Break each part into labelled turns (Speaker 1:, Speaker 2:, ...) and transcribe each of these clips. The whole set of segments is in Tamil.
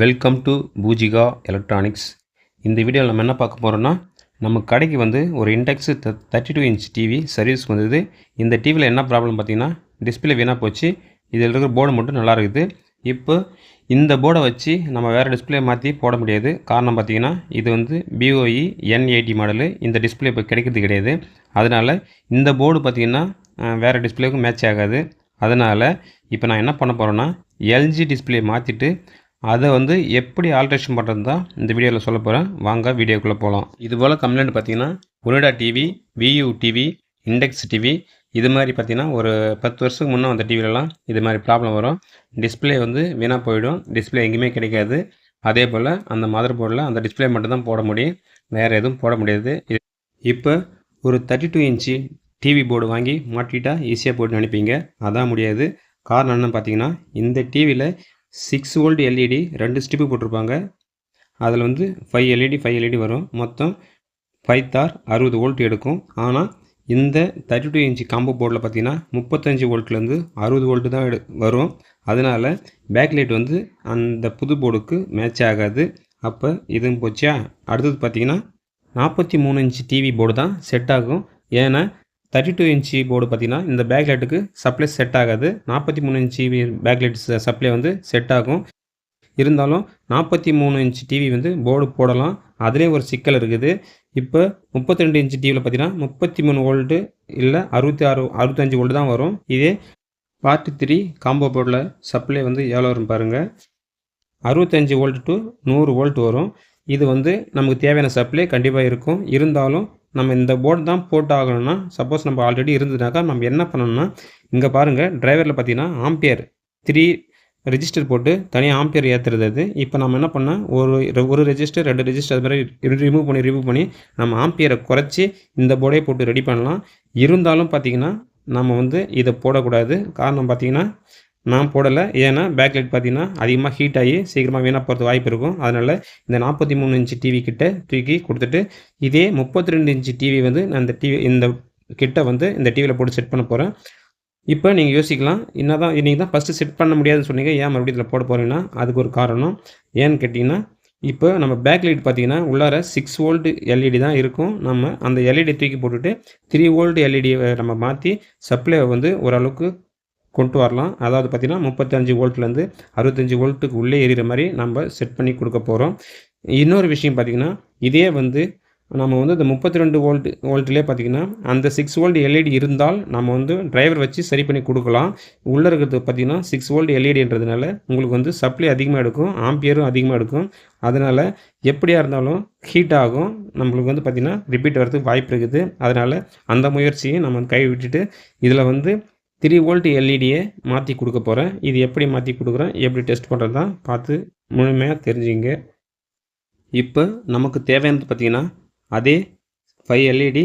Speaker 1: வெல்கம் டு பூஜிகா எலக்ட்ரானிக்ஸ் இந்த வீடியோவில் நம்ம என்ன பார்க்க போகிறோம்னா நம்ம கடைக்கு வந்து ஒரு Intex thirty two inch TV service வந்தது. இந்த டிவியில் என்ன ப்ராப்ளம் பார்த்தீங்கன்னா டிஸ்பிளே வீணாக போச்சு. இதில் இருக்கிற போர்டு மட்டும் நல்லா இருக்குது. இப்போ இந்த போர்டை வச்சு நம்ம வேறு டிஸ்பிளே மாற்றி போட முடியாது. காரணம் பார்த்தீங்கன்னா இது வந்து பிஓஇ என் மாடலு இந்த டிஸ்பிளே இப்போ கிடைக்கிறது கிடையாது. அதனால் இந்த போர்டு பார்த்தீங்கன்னா வேறு டிஸ்பிளேக்கும் மேட்ச் ஆகாது. அதனால் இப்போ நான் என்ன பண்ண போகிறேன்னா எல்ஜி டிஸ்பிளே மாற்றிட்டு அதை வந்து எப்படி ஆல்ட்ரேஷன் பண்ணுறது தான் இந்த வீடியோவில் சொல்ல போகிறேன் வாங்க வீடியோக்குள்ளே போகலாம் இதுபோல் கம்ப்ளைண்ட் பார்த்தீங்கன்னா Onida TV Vu TV Intex TV இது மாதிரி பார்த்தீங்கன்னா ஒரு பத்து வருஷத்துக்கு முன்னே வந்த டிவிலலாம் இது மாதிரி ப்ராப்ளம் வரும். டிஸ்பிளே வந்து வீணாக போயிடும். டிஸ்பிளே எங்கேயுமே கிடைக்காது. அதே போல் அந்த மதர் போர்டில் அந்த டிஸ்பிளே மட்டும்தான் போட முடியும். வேறு எதுவும் போட முடியாது. இது- இப்போ ஒரு thirty two inch TV board வாங்கி மாட்டிட்டா ஈஸியாக போட்டு நினைப்பீங்க. அதான் முடியாது. காரணம் என்னன்னு பார்த்தீங்கன்னா இந்த டிவியில் சிக்ஸ் வோல்ட் எல்இடி ரெண்டு ஸ்டிப்பு போட்டிருப்பாங்க. அதில் வந்து ஃபைவ் எல்இடி ஃபைவ் எல்இடி வரும். மொத்தம் ஃபைவ் தார் அறுபது வோல்ட் எடுக்கும். ஆனால் இந்த தேர்ட்டி டூ இன்ச்சு காம்போ போர்டில் பார்த்தீங்கன்னா முப்பத்தஞ்சு வோல்ட்லேருந்து அறுபது வோல்ட்டு தான் எடு வரும். அதனால் பேக் லைட் வந்து அந்த புது போர்டுக்கு மேட்ச் ஆகாது. அப்போ இதுவும் போச்சா? அடுத்தது பார்த்தீங்கன்னா நாற்பத்தி மூணு இன்ச்சு டிவி போர்டு தான் செட் ஆகும். ஏன்னா தேர்ட்டி டூ இன்ச்சு போர்டு பார்த்தீங்கன்னா இந்த பேக் லைட்டுக்கு சப்ளை செட் ஆகாது. நாற்பத்தி மூணு இன்ச்சு பேக் லைட் சப்ளை வந்து செட் ஆகும். இருந்தாலும் நாற்பத்தி மூணு இன்ச் டிவி வந்து போர்டு போடலாம். அதிலே ஒரு சிக்கல் இருக்குது. இப்போ முப்பத்தி ரெண்டு இன்ச் டிவியில் பார்த்தீங்கன்னா முப்பத்தி மூணு வோல்ட்டு இல்லை அறுபத்தி ஆறு அறுபத்தஞ்சு வோல்ட் தான் வரும். இதே பார்ட் த்ரீ காம்போ போர்டில் சப்ளை வந்து எவ்வளோ வரும் பாருங்கள் அறுபத்தஞ்சு வோல்ட் டு நூறு வோல்ட் வரும். இது வந்து நமக்கு தேவையான சப்ளை கண்டிப்பாக இருக்கும். இருந்தாலும் நம்ம இந்த போர்டு தான் போட்டு ஆகணும்னா சப்போஸ் நம்ம ஆல்ரெடி இருந்ததுனாக்கா நம்ம என்ன பண்ணணும்னா இங்கே பாருங்கள் டிரைவரில் பார்த்தீங்கன்னா ஆம்பியர் த்ரீ ரெஜிஸ்டர் போட்டு தனியாக ஆம்பியர் ஏற்றுறது அது. இப்போ நம்ம என்ன பண்ணால் ஒரு ஒரு ரெஜிஸ்டர் ரெண்டு ரெஜிஸ்டர் அது மாதிரி ரிமூவ் பண்ணி ரிமூவ் பண்ணி நம்ம ஆம்பியரை குறைச்சி இந்த போர்டே போட்டு ரெடி பண்ணலாம். இருந்தாலும் பார்த்தீங்கன்னா நம்ம வந்து இதை போடக்கூடாது. காரணம் பார்த்தீங்கன்னா நான் போடலை. ஏன்னா பேக் லைட் பார்த்தீங்கன்னா அதிகமாக ஹீட் ஆகி சீக்கிரமாக வீணாக போகிறது வாய்ப்பு இருக்கும். அதனால் இந்த நாற்பத்தி மூணு இன்ச்சு டிவி கிட்ட தூக்கி கொடுத்துட்டு இதே முப்பத்தி ரெண்டு இன்ச்சு டிவி வந்து நான் இந்த டிவி இந்த கிட்ட வந்து இந்த டிவியில் போட்டு செட் பண்ண போகிறேன் இப்போ நீங்கள் யோசிக்கலாம். என்ன தான் இன்றைக்கி தான் ஃபஸ்ட்டு செட் பண்ண முடியாதுன்னு சொன்னீங்க. ஏன் மறுபடியும் இதில் போட போகிறீங்கன்னா அதுக்கு ஒரு காரணம். ஏன்னு கேட்டிங்கன்னா இப்போ நம்ம பேக் லைட் பார்த்தீங்கன்னா உள்ளார சிக்ஸ் வோல்ட் எல்இடி தான் இருக்கும். நம்ம அந்த எல்இடி தூக்கி போட்டுட்டு த்ரீ வோல்ட் எல்இடியை நம்ம மாற்றி சப்ளை வந்து ஓரளவுக்கு கொண்டு வரலாம். அதாவது பார்த்திங்கன்னா முப்பத்தஞ்சு வோல்ட்லேருந்து அறுபத்தஞ்சு வோல்ட்டுக்கு உள்ளே எரியிற மாதிரி நம்ம செட் பண்ணி கொடுக்க போகிறோம் இன்னொரு விஷயம் பார்த்திங்கன்னா இதே வந்து நம்ம வந்து இந்த முப்பத்தி ரெண்டு வோல்ட் வோல்ட்லேயே பார்த்திங்கன்னா அந்த சிக்ஸ் வோல்ட் எல்இடி இருந்தால் நம்ம வந்து டிரைவர் வச்சு சரி பண்ணி கொடுக்கலாம். உள்ளே இருக்கிறது பார்த்திங்கன்னா சிக்ஸ் வோல்ட் எல்இடின்றதுனால உங்களுக்கு வந்து சப்ளை அதிகமாக எடுக்கும் ஆம்பியரும் அதிகமாக எடுக்கும். அதனால் எப்படியா இருந்தாலும் ஹீட் ஆகும். நம்மளுக்கு வந்து பார்த்திங்கன்னா ரிப்பீட் வரதுக்கு வாய்ப்பு இருக்குது. அதனால் அந்த முயற்சியை நம்ம கை விட்டுட்டு இதில் வந்து த்ரீ வோல்ட் எல்இடியை மாற்றி கொடுக்க போகிறேன் இது எப்படி மாற்றி கொடுக்குறேன்? எப்படி டெஸ்ட் பண்ணுறது தான் பார்த்து முழுமையாக தெரிஞ்சுங்க. இப்போ நமக்கு தேவையானது பார்த்திங்கன்னா அதே ஃபைவ் எல்இடி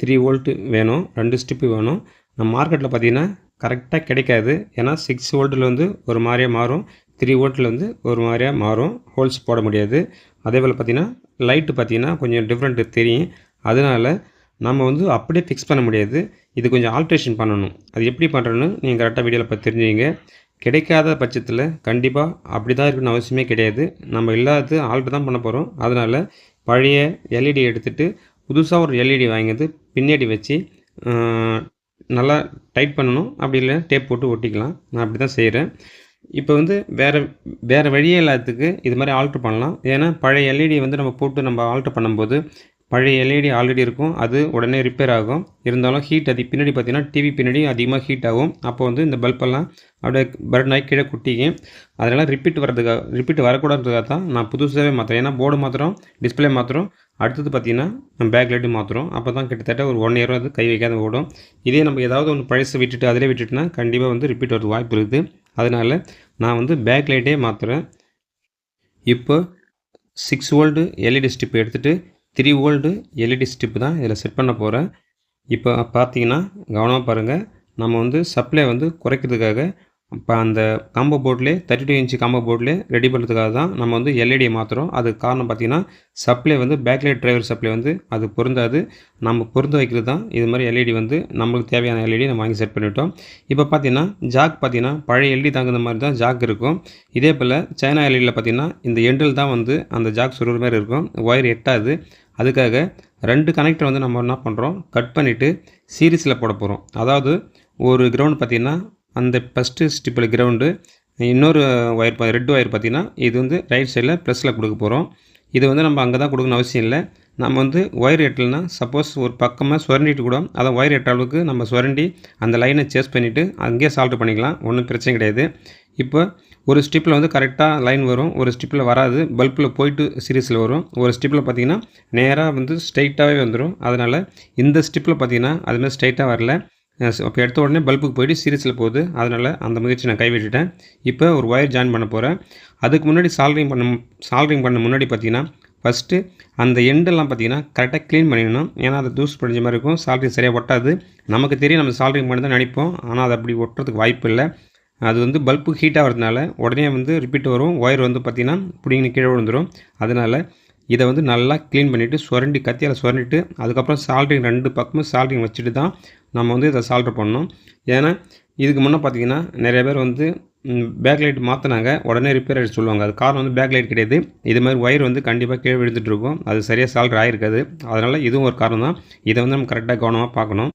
Speaker 1: த்ரீ வோல்ட்டு வேணும் ரெண்டு ஸ்டிப்பு வேணும். நம்ம மார்க்கெட்டில் பார்த்தீங்கன்னா கரெக்டாக கிடைக்காது. ஏன்னா சிக்ஸ் வோல்ட்டில் வந்து ஒரு மாதிரியாக மாறும். த்ரீ வோல்ட்டில் வந்து ஒரு மாதிரியாக மாறும். ஹோல்ஸ் போட முடியாது. அதே போல் பார்த்தீங்கன்னா லைட்டு பார்த்தீங்கன்னா கொஞ்சம் டிஃப்ரெண்ட்டு தெரியும். அதனால் நம்ம வந்து அப்படியே ஃபிக்ஸ் பண்ண முடியாது. இது கொஞ்சம் ஆல்ட்ரேஷன் பண்ணணும். அது எப்படி பண்ணுறோன்னு நீங்கள் கரெக்டாக வீடியோவில் பார்த்து தெரிஞ்சுங்க கிடைக்காத பட்சத்தில் கண்டிப்பாக அப்படி தான் இருக்கணும்னு அவசியமே கிடையாது. நம்ம இல்லாதது ஆல்ட்ரு தான் பண்ண போகிறோம் அதனால் பழைய எல்இடி எடுத்துகிட்டு புதுசாக ஒரு எல்இடி வாங்கிட்டு பின்னாடி வச்சு நல்லா டைட் பண்ணணும். அப்படி இல்லை டேப் போட்டு ஒட்டிக்கலாம். நான் அப்படி தான் செய்கிறேன் இப்போ வந்து வேறு வேறு வழியே இல்லாததுக்கு இது மாதிரி ஆல்ட்ரு பண்ணலாம். ஏன்னா பழைய எல்இடி வந்து நம்ம போட்டு நம்ம ஆல்ட்ரு பண்ணும்போது பழைய எல்இடி ஆல்ரெடி இருக்கும். அது உடனே ரிப்பேர் ஆகும். இருந்தாலும் ஹீட் அது பின்னாடி பார்த்தீங்கன்னா டிவி பின்னாடி அதிகமாக ஹீட் ஆகும். அப்போ வந்து இந்த பல்பெல்லாம் அப்படியே பர்ன் ஆகி கீழே குட்டிக்கும் அதனால் ரிப்பீட் வரதுக்காக ரிப்பீட் வரக்கூடாதுக்காக தான் நான் புதுசாகவே மாற்றுறேன் ஏன்னா போர்டு மாத்திரம் டிஸ்பிளே மாத்திரம் அடுத்தது பார்த்தீங்கன்னா பேக் லைட்டு மாற்றுறோம் அப்போ தான் கிட்டத்தட்ட ஒரு ஒன் இயர் அது கை வைக்காத ஓடும். இதே நம்ம ஏதாவது ஒன்று பழசு விட்டுட்டு அதிலே விட்டுட்டுனா கண்டிப்பாக வந்து ரிப்பீட் வரது வாய்ப்பு இருக்குது. அதனால் நான் வந்து பேக் லைட்டே மாற்றுறேன் இப்போ சிக்ஸ் வோல்டு எல்இடி ஸ்டிப் எடுத்துகிட்டு த்ரீ ஓல்டு எல்இடி ஸ்டிப்பு தான் இதில் செட் பண்ண போகிறேன் இப்போ பார்த்தீங்கன்னா கவனமாக பாருங்கள் நம்ம வந்து சப்ளை வந்து குறைக்கிறதுக்காக இப்போ அந்த காம்போ போர்ட்லேயே தேர்ட்டி டூ இன்ச்சு காம்போ போர்ட்லேயே ரெடி பண்ணுறதுக்காக தான் நம்ம வந்து எல்இடியை மாற்றுறோம் அதுக்கு காரணம் பார்த்தீங்கன்னா சப்ளை வந்து பேக்லைட் டிரைவர் சப்ளை வந்து அது பொருந்தாது. நம்ம பொருந்த வைக்கிறது தான் இது மாதிரி எல்இடி வந்து நம்மளுக்கு தேவையான எல்இடி நம்ம வாங்கி செட் பண்ணிவிட்டோம் இப்போ பார்த்தீங்கன்னா ஜாக் பார்த்தீங்கன்னா பழைய எல்இடி தகுந்த மாதிரி தான் ஜாக் இருக்கும். இதே போல் சைனா எல்இடியில் பார்த்தீங்கன்னா இந்த எண்டில் தான் வந்து அந்த ஜாக் சுருற மாதிரி இருக்கும். ஒயர் எட்டாது. அதுக்காக ரெண்டு கனெக்டர் வந்து நம்ம என்ன பண்ணுறோம் கட் பண்ணிவிட்டு சீரீஸில் போட போகிறோம் அதாவது ஒரு கிரவுண்ட் பார்த்திங்கன்னா அந்த ஃபஸ்ட்டு ஸ்டிப்பில் கிரவுண்டு இன்னொரு ஒயர் ரெட் ஒயர் பார்த்திங்கன்னா இது வந்து ரைட் சைடில் ப்ளஸில் கொடுக்க போகிறோம் இது வந்து நம்ம அங்கே தான் கொடுக்கணும் அவசியம் இல்லை. நம்ம வந்து ஒயர் எட்டலைன்னா சப்போஸ் ஒரு பக்கமாக சுரண்டிட்டு கூட அதை ஒயர் எட்ட அளவுக்கு நம்ம சுரண்டி அந்த லைனை சேஸ் பண்ணிவிட்டு அங்கேயே சால்வ் பண்ணிக்கலாம். ஒன்றும் பிரச்சனை கிடையாது. இப்போ ஒரு ஸ்டிப்பில் வந்து கரெக்டாக லைன் வரும். ஒரு ஸ்டிப்பில் வராது. பல்பில் போயிட்டு சீரீஸில் வரும். ஒரு ஸ்டிப்பில் பார்த்தீங்கன்னா நேராக வந்து ஸ்ட்ரைட்டாகவே வந்துடும் அதனால் இந்த ஸ்டிப்பில் பார்த்தீங்கன்னா அதுமாதிரி ஸ்ட்ரைட்டாக வரல. அப்போ எடுத்த உடனே பல்புக்கு போயிட்டு சீரியஸில் போகுது. அதனால் அந்த முயற்சி நான் கைவிட்டுட்டேன். இப்போ ஒரு ஒயர் ஜாயின் பண்ண போகிறேன் அதுக்கு முன்னாடி சால்ரிங் பண்ண சால்ரிங் பண்ண முன்னாடி பார்த்தீங்கன்னா ஃபஸ்ட்டு அந்த எண்டெல்லாம் பார்த்தீங்கன்னா கரெக்டாக க்ளீன் பண்ணிடணும். ஏன்னா அது தூசு படிஞ்ச மாதிரி இருக்கும். சால்ரிங் சரியாக ஒட்டாது. நமக்கு தெரியும் நம்ம சால்ரிங் பண்ணி தான் நினைப்போம் ஆனால் அது அப்படி ஒட்டுறதுக்கு வாய்ப்பு இல்லை. அது வந்து பல்பு ஹீட்டாகிறதுனால உடனே வந்து ரிப்பீட் வரும். ஒயர் வந்து பார்த்திங்கன்னா பிடிங்கி கீழே விழுந்துடும் அதனால் இதை வந்து நல்லா க்ளீன் பண்ணிவிட்டு சுரண்டி கத்தியால் சுரண்டிட்டு அதுக்கப்புறம் சால்ட்ரிங் ரெண்டு பக்கமும் சால்ட்ரிங் வச்சுட்டு தான் நம்ம வந்து இதை சால்ட்ரு பண்ணணும். ஏன்னா இதுக்கு முன்னே பார்த்தீங்கன்னா நிறைய பேர் வந்து பேக் லைட் மாற்றினாங்க உடனே ரிப்பேர் ஆகிட்டு சொல்லுவாங்க. அது காரணம் வந்து பேக் லைட் கிடையாது. இது மாதிரி ஒயர் வந்து கண்டிப்பாக கீழே விழுந்துட்டு இருக்கும். அது சரியாக சால்ட்ரு ஆகிருக்காது அதனால் இதுவும் ஒரு காரணம் தான். இதை வந்து நம்ம கரெக்டாக கவனமாக பார்க்கணும்.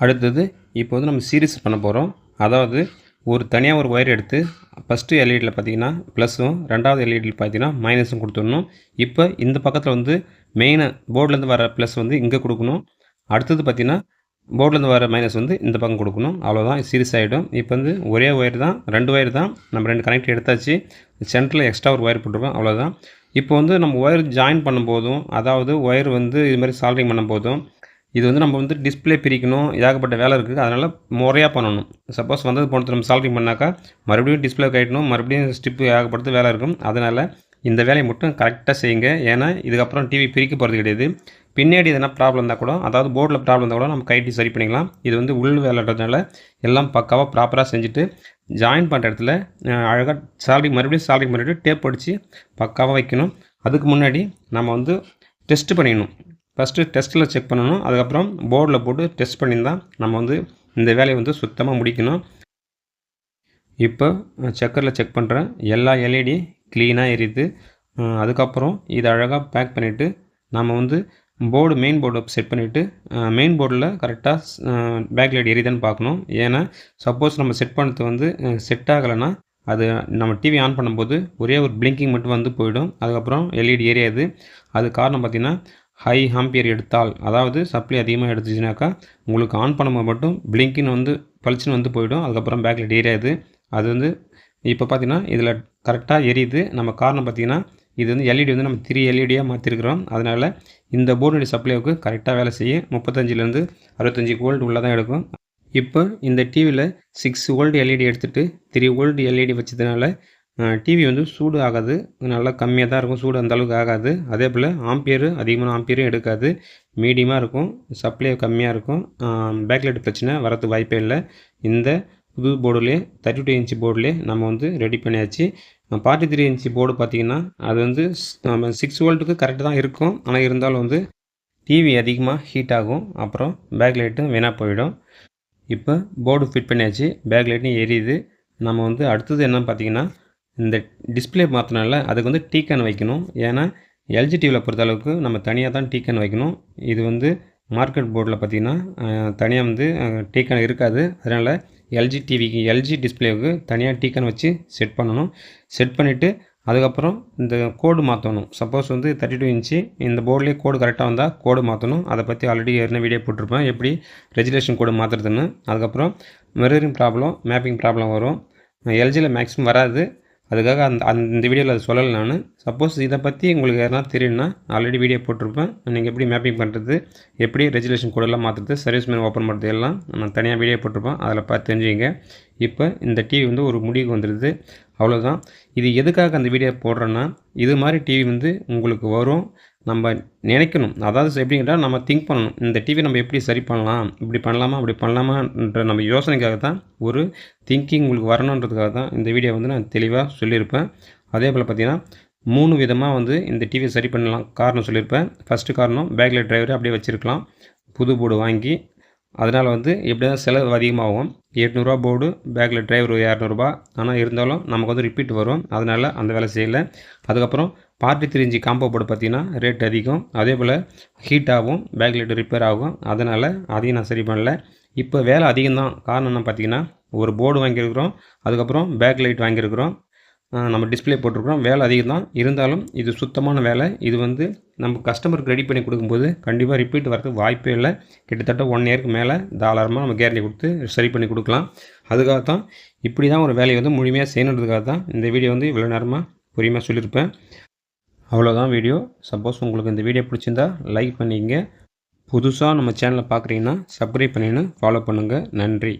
Speaker 1: அடுத்தது இப்போ வந்து நம்ம சீரியஸ் பண்ண போகிறோம் அதாவது ஒரு தனியாக ஒரு ஒயர் எடுத்து ஃபஸ்ட்டு எல்இடியில் பார்த்தீங்கன்னா ப்ளஸ்ஸும் ரெண்டாவது எல்இடியில் பார்த்தீங்கன்னா மைனஸும் கொடுத்துடணும். இப்போ இந்த பக்கத்தில் வந்து மெயினாக போர்ட்லேருந்து வர ப்ளஸ் வந்து இங்கே கொடுக்கணும். அடுத்தது பார்த்திங்கன்னா போர்ட்லேருந்து வர மைனஸ் வந்து இந்த பக்கம் கொடுக்கணும். அவ்வளோதான் சீரியஸ் ஆகிடும் இப்போ வந்து ஒரே ஒயர் தான் ரெண்டு ஒயர் தான் நம்ம ரெண்டு கனெக்ட் எடுத்தாச்சு. சென்டரில் எக்ஸ்ட்ரா ஒரு ஒயர் போட்டிருக்கோம் அவ்வளோதான் இப்போ வந்து நம்ம ஒயர் ஜாயின் பண்ணும்போதும் அதாவது ஒயர் வந்து இது மாதிரி சால்ரிங் பண்ணும் போதும் இது வந்து நம்ம வந்து டிஸ்பிளே பிரிக்கணும் ஏகப்பட்ட வேலை இருக்குது அதனால் முறையாக பண்ணணும். சப்போஸ் வந்தது போனது நம்ம சால்விங் பண்ணாக்கா மறுபடியும் டிஸ்பிளே கட்டணும் மறுபடியும் ஸ்டிப்பு ஏகப்படுத்து வேலை இருக்கும். அதனால் இந்த வேலையை மட்டும் கரெக்டாக செய்யுங்க. ஏன்னா இதுக்கப்புறம் டிவி பிரிக்க போகிறது கிடையாது. பின்னாடி எதனா ப்ராப்ளம் இருந்தால் கூட அதாவது போர்டில் ப்ராப்ளம் இருந்தால் கூட நம்ம கைட்டி சரி பண்ணிக்கலாம். இது வந்து உள் வேலைன்றதுனால எல்லாம் பக்காவாக ப்ராப்பராக செஞ்சுட்டு ஜாயின் பண்ணுற இடத்துல அழகாக சால்விங் மறுபடியும் சால்விங் பண்ணிவிட்டு டேப் அடித்து பக்காவாக வைக்கணும். அதுக்கு முன்னாடி நம்ம வந்து டெஸ்ட் பண்ணிடணும். ஃபஸ்ட்டு டெஸ்ட்டில் செக் பண்ணணும். அதுக்கப்புறம் போர்டில் போட்டு டெஸ்ட் பண்ணியிருந்தால் நம்ம வந்து இந்த வேலையை வந்து சுத்தமாக முடிக்கணும். இப்போ செக்கரில் செக் பண்ணுறேன் எல்லா எல்இடி க்ளீனாக எரியுது. அதுக்கப்புறம் இதை அழகாக பேக் பண்ணிவிட்டு நம்ம வந்து போர்டு மெயின் போர்டு செட் பண்ணிவிட்டு மெயின் போர்டில் கரெக்டாக பேக் லைட் எரியுதான்னு பார்க்கணும். ஏன்னா சப்போஸ் நம்ம செட் பண்ணது வந்து செட் ஆகலைன்னா அது நம்ம டிவி ஆன் பண்ணும்போது ஒரே ஒரு பிளிங்கிங் மட்டும் வந்து போயிடும். அதுக்கப்புறம் எல்இடி எரியாது. அது காரணம் பார்த்திங்கன்னா ஹை ஹாம்பியர் எடுத்தால் அதாவது சப்ளை அதிகமாக எடுத்துச்சுனாக்கா உங்களுக்கு ஆன் பண்ணும்போது மட்டும் பிளிங்கின் வந்து பளிச்சுன்னு வந்து போயிடும். அதுக்கப்புறம் பேக்கில் லைட் எரியாது அது வந்து இப்போ பார்த்திங்கன்னா இதில் கரெக்டாக எரியுது. நம்ம காரணம் பார்த்திங்கன்னா இது வந்து எல்இடி வந்து நம்ம த்ரீ எல்இடியாக மாற்றிருக்கிறோம் அதனால் இந்த போர்டுடைய சப்ளைவுக்கு கரெக்டாக வேலை செய்ய முப்பத்தஞ்சிலேருந்து அறுபத்தஞ்சி வோல்ட் உள்ளே தான் எடுக்கும். இப்போ இந்த டிவியில் சிக்ஸ் வோல்ட் எல்இடி எடுத்துகிட்டு த்ரீ வோல்ட் எல்இடி வச்சதுனால டிவி வந்து சூடு ஆகாது. நல்லா கம்மியாக தான் இருக்கும். சூடு அந்த அளவுக்கு ஆகாது. அதே போல் ஆம்பியரு அதிகமான ஆம்பியரும் எடுக்காது. மீடியமாக இருக்கும். சப்ளை கம்மியாக இருக்கும். பேக்லைட் பிரச்சனை வரதுக்கு வாய்ப்பே இல்லை. இந்த புது போர்டுலேயே தேர்ட்டி டூ இன்ச்சு போர்டுலேயே நம்ம வந்து ரெடி பண்ணியாச்சு. ஃபார்ட்டி த்ரீ இன்ச்சு போர்டு பார்த்திங்கன்னா அது வந்து நம்ம சிக்ஸ் வோல்ட்டுக்கு கரெக்டாக தான் இருக்கும். ஆனால் இருந்தாலும் வந்து டிவி அதிகமாக ஹீட் ஆகும். அப்புறம் பேக் லைட்டும் வீணாக போயிடும். இப்போ போர்டு ஃபிட் பண்ணியாச்சு. பேக் லைட்டும் எரியுது நம்ம வந்து அடுத்தது என்னென்னு பார்த்தீங்கன்னா இந்த டிஸ்பிளே மாற்றினால அதுக்கு வந்து டீக்கன் வைக்கணும். ஏன்னா எல்ஜி டிவியில் பொறுத்தளவுக்கு நம்ம தனியாக தான் டீக்கன் வைக்கணும். இது வந்து மார்க்கெட் போர்டில் பார்த்திங்கன்னா தனியாக வந்து டீக்கன் இருக்காது. அதனால் எல்ஜி டிவிக்கு எல்ஜி டிஸ்பிளேவுக்கு தனியாக டீக்கன் வச்சு செட் பண்ணணும். செட் பண்ணிவிட்டு அதுக்கப்புறம் இந்த கோடு மாற்றணும் சப்போஸ் வந்து தேர்ட்டி டூ இன்ச்சு இந்த போர்ட்லேயே கோடு கரெக்டாக வந்தால் கோடு மாற்றணும் அதை பற்றி ஆல்ரெடி ஏற்கனவே வீடியோ போட்டிருப்பேன். எப்படி ரெஜிலேஷன் கோடு மாற்றுறதுன்னு அதுக்கப்புறம் மிரரிங் ப்ராப்ளம் மேப்பிங் ப்ராப்ளம் வரும். எல்ஜியில் மேக்ஸிமம் வராது. அதுக்காக அந்த அந்த வீடியோவில் அதை சொல்லலை நான். சப்போஸ் இதை பற்றி உங்களுக்கு எதனா தெரியும்னா ஆல்ரெடி வீடியோ போட்டிருப்பேன். நீங்கள் எப்படி மேப்பிங் பண்ணுறது எப்படி ரெஜுலேஷன் கோடெல்லாம் மாற்றுறது சர்வீஸ் மேன் ஓப்பன் பண்ணுறது எல்லாம் நான் தனியாக வீடியோ போட்டிருப்பேன். அதில் பார்த்து தெரிஞ்சுங்க இப்போ இந்த டிவி வந்து ஒரு முடிவுக்கு வந்துடுது அவ்வளோதான் இது எதுக்காக அந்த வீடியோ போடுறேன்னா இது மாதிரி டிவி வந்து உங்களுக்கு வரும். நம்ம நினைக்கணும். அதாவது எப்படிங்கிட்டா நம்ம திங்க் பண்ணணும். இந்த டிவி நம்ம எப்படி சரி பண்ணலாம் இப்படி பண்ணலாமா அப்படி பண்ணலாமான்ற நம்ம யோசனைக்காக தான் ஒரு திங்கிங் உங்களுக்கு வரணுன்றதுக்காக தான் இந்த வீடியோ வந்து நான் தெளிவாக சொல்லியிருப்பேன். அதே போல் பார்த்திங்கன்னா மூணு விதமாக வந்து இந்த டிவியை சரி பண்ணலாம். காரணம் சொல்லியிருப்பேன். ஃபஸ்ட்டு காரணம் பேக்கில் டிரைவரை அப்படியே வச்சுருக்கலாம். புது போர்டு வாங்கி அதனால் வந்து எப்படியா செலவு அதிகமாகும். எட்நூறுரூவா போர்டு பேக்கில் டிரைவர் இரநூறுபா. ஆனால் இருந்தாலும் நமக்கு வந்து ரிப்பீட் வரும். அதனால் அந்த வேலை செய்யலை. அதுக்கப்புறம் பார்ட்டி த்ரீ காம்போ போர்டு பார்த்தீங்கன்னா ரேட் அதிகம். அதே போல் ஹீட் ஆகும் பேக் லைட் ரிப்பேர் ஆகும். அதனால் அதையும் நான் சரி பண்ணல. இப்போ வேலை அதிகம் தான் காரணம் என்ன பார்த்திங்கன்னா ஒரு போர்டு வாங்கியிருக்கிறோம். அதுக்கப்புறம் பேக் லைட் வாங்கியிருக்கிறோம். நம்ம டிஸ்பிளே போட்டிருக்கிறோம். வேலை அதிகம் தான் இருந்தாலும் இது சுத்தமான வேலை. இது வந்து நம்ம கஸ்டமருக்கு ரெடி பண்ணி கொடுக்கும்போது கண்டிப்பாக ரிப்பீட் வரதுக்கு வாய்ப்பே இல்லை. கிட்டத்தட்ட ஒன் இயருக்கு மேலே தாராளமாக நம்ம கேரண்டி கொடுத்து சரி பண்ணி கொடுக்கலாம். அதுக்காக தான் இப்படி தான் ஒரு வேலையை வந்து முழுமையாக செய்யணுன்றதுக்காக தான் இந்த வீடியோ வந்து இவ்வளோ நேரமாக பொறுமையாக சொல்லியிருப்பேன். அவ்வளோதான் வீடியோ சப்போஸ் உங்களுக்கு இந்த வீடியோ பிடிச்சிருந்தா லைக் பண்ணிங்க புதுசாக நம்ம சேனலை பார்க்குறீங்கன்னா சப்ஸ்கிரைப் பண்ணின்னு ஃபாலோ பண்ணுங்கள் நன்றி.